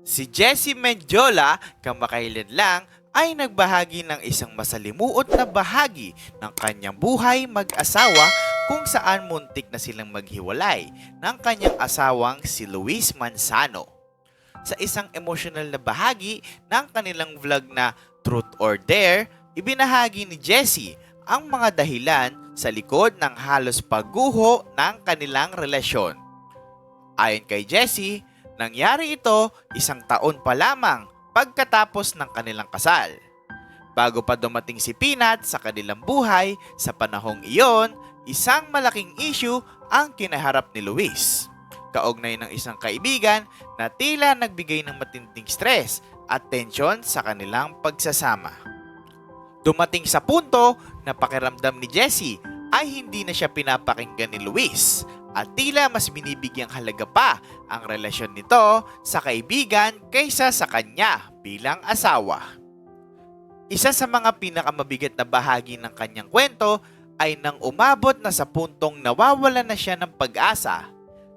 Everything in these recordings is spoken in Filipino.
Si Jessie Mendiola, kamakailan lang, ay nagbahagi ng isang masalimuot na bahagi ng kanyang buhay mag-asawa kung saan muntik na silang maghiwalay ng kanyang asawang si Luis Manzano. Sa isang emotional na bahagi ng kanilang vlog na Truth or Dare, ibinahagi ni Jessie ang mga dahilan sa likod ng halos pagguho ng kanilang relasyon. Ayon kay Jessie, nangyari ito isang taon pa lamang pagkatapos ng kanilang kasal. Bago pa dumating si Peanut sa kanilang buhay, sa panahong iyon, isang malaking issue ang kinaharap ni Luis. Kaugnay ng isang kaibigan na tila nagbigay ng matinding stress at tensyon sa kanilang pagsasama. Dumating sa punto na pakiramdam ni Jessie ay hindi na siya pinapakinggan ni Luis at tila mas binibigyang halaga pa ang relasyon nito sa kaibigan kaysa sa kanya bilang asawa. Isa sa mga pinakamabigat na bahagi ng kanyang kwento ay nang umabot na sa puntong nawawala na siya ng pag-asa.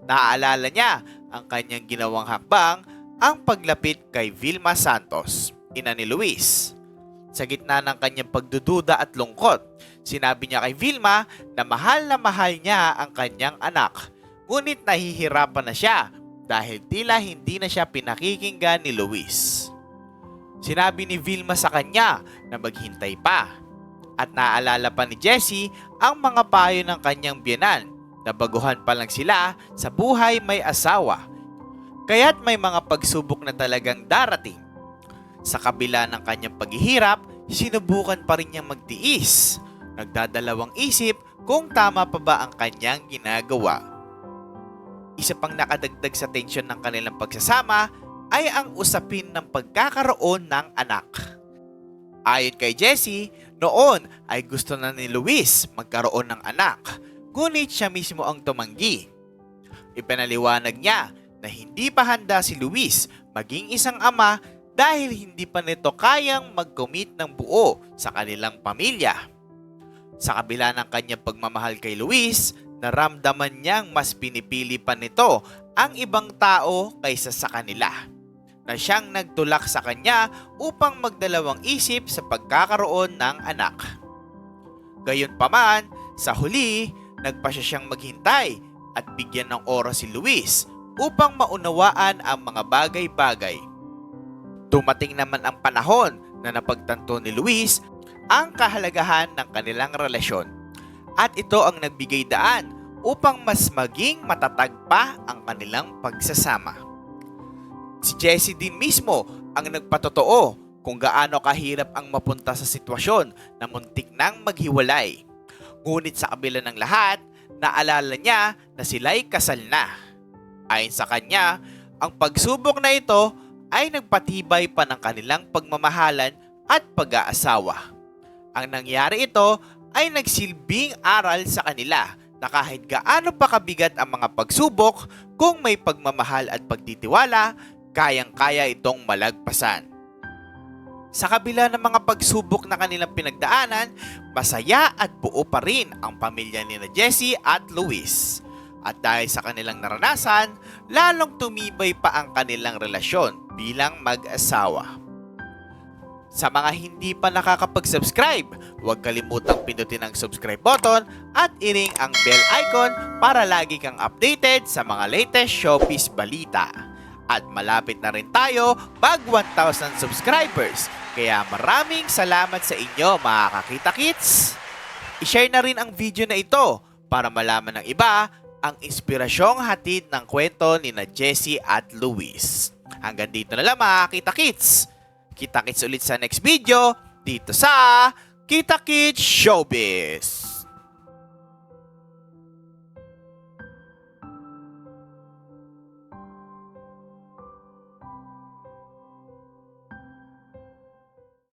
Naaalala niya ang kanyang ginawang hakbang ang paglapit kay Vilma Santos, ina ni Luis. Sa gitna ng kanyang pagdududa at lungkot, sinabi niya kay Vilma na mahal na mahal niya ang kanyang anak. Ngunit nahihirapan na siya dahil tila hindi na siya pinakikinggan ni Luis. Sinabi ni Vilma sa kanya na maghintay pa. At naalala pa ni Jessie ang mga payo ng kanyang biyanan na baguhan pa lang sila sa buhay may asawa. Kaya't may mga pagsubok na talagang darating. Sa kabila ng kanyang paghihirap, sinubukan pa rin niyang magtiis. Nagdadalawang isip kung tama pa ba ang kanyang ginagawa. Isa pang nakadagdag sa tensyon ng kanilang pagsasama ay ang usapin ng pagkakaroon ng anak. Ayon kay Jessie, noon ay gusto na ni Luis magkaroon ng anak, ngunit siya mismo ang tumanggi. Ipinaliwanag niya na hindi pa handa si Luis maging isang ama dahil hindi pa nito kayang mag-commit ng buo sa kanilang pamilya. Sa kabila ng kanyang pagmamahal kay Luis, naramdaman niyang mas pinipili pa nito ang ibang tao kaysa sa kanila na siyang nagtulak sa kanya upang magdalawang isip sa pagkakaroon ng anak. Gayunpaman, sa huli, nagpa siya siyang maghintay at bigyan ng oras si Luis upang maunawaan ang mga bagay-bagay. Dumating naman ang panahon na napagtanto ni Luis ang kahalagahan ng kanilang relasyon. At ito ang nagbigay daan upang mas maging matatag pa ang kanilang pagsasama. Si Jessie din mismo ang nagpatotoo kung gaano kahirap ang mapunta sa sitwasyon na muntik nang maghiwalay. Ngunit sa kabila ng lahat, naalala niya na sila'y kasal na. Ayon sa kanya, ang pagsubok na ito ay nagpatibay pa ng kanilang pagmamahalan at pag-aasawa. Ang nangyari ito ay nagsilbing aral sa kanila na kahit gaano pa kabigat ang mga pagsubok, kung may pagmamahal at pagtitiwala, kayang-kaya itong malagpasan. Sa kabila ng mga pagsubok na kanilang pinagdaanan, masaya at buo pa rin ang pamilya ni na Jessie at Luis. At dahil sa kanilang naranasan, lalong tumibay pa ang kanilang relasyon bilang mag-asawa. Sa mga hindi pa nakakapag-subscribe, huwag kalimutang pindutin ang subscribe button at i-ring ang bell icon para lagi kang updated sa mga latest showbiz balita. At malapit na rin tayo pag 1,000 subscribers. Kaya maraming salamat sa inyo mga kakita kits. I-share na rin ang video na ito para malaman ng iba ang inspirasyong hatid ng kwento ni na Jessie at Luis. Hanggang dito na lang mga kita kits. Kita kits ulit sa next video dito sa Kita Kits Showbiz.